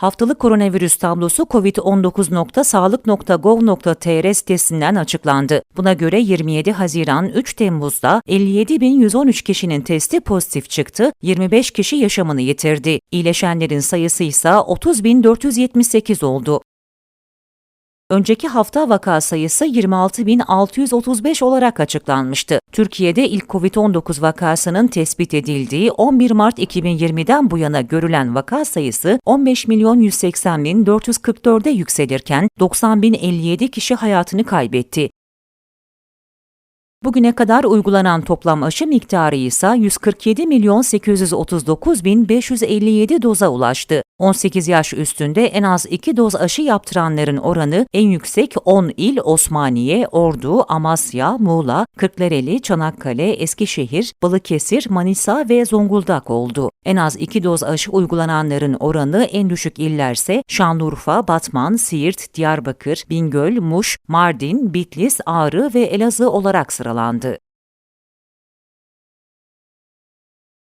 Haftalık koronavirüs tablosu covid19.sağlık.gov.tr sitesinden açıklandı. Buna göre 27 Haziran 3 Temmuz'da 57.113 kişinin testi pozitif çıktı, 25 kişi yaşamını yitirdi. İyileşenlerin sayısı ise 30.478 oldu. Önceki hafta vaka sayısı 26.635 olarak açıklanmıştı. Türkiye'de ilk COVID-19 vakasının tespit edildiği 11 Mart 2020'den bu yana görülen vaka sayısı 15.180.444'e yükselirken 90.057 kişi hayatını kaybetti. Bugüne kadar uygulanan toplam aşı miktarı ise 147 milyon 839 bin 557 doza ulaştı. 18 yaş üstünde en az 2 doz aşı yaptıranların oranı en yüksek 10 il Osmaniye, Ordu, Amasya, Muğla, Kırklareli, Çanakkale, Eskişehir, Balıkesir, Manisa ve Zonguldak oldu. En az 2 doz aşı uygulananların oranı en düşük illerse Şanlıurfa, Batman, Siirt, Diyarbakır, Bingöl, Muş, Mardin, Bitlis, Ağrı ve Elazığ olarak sıralandı yaralandı.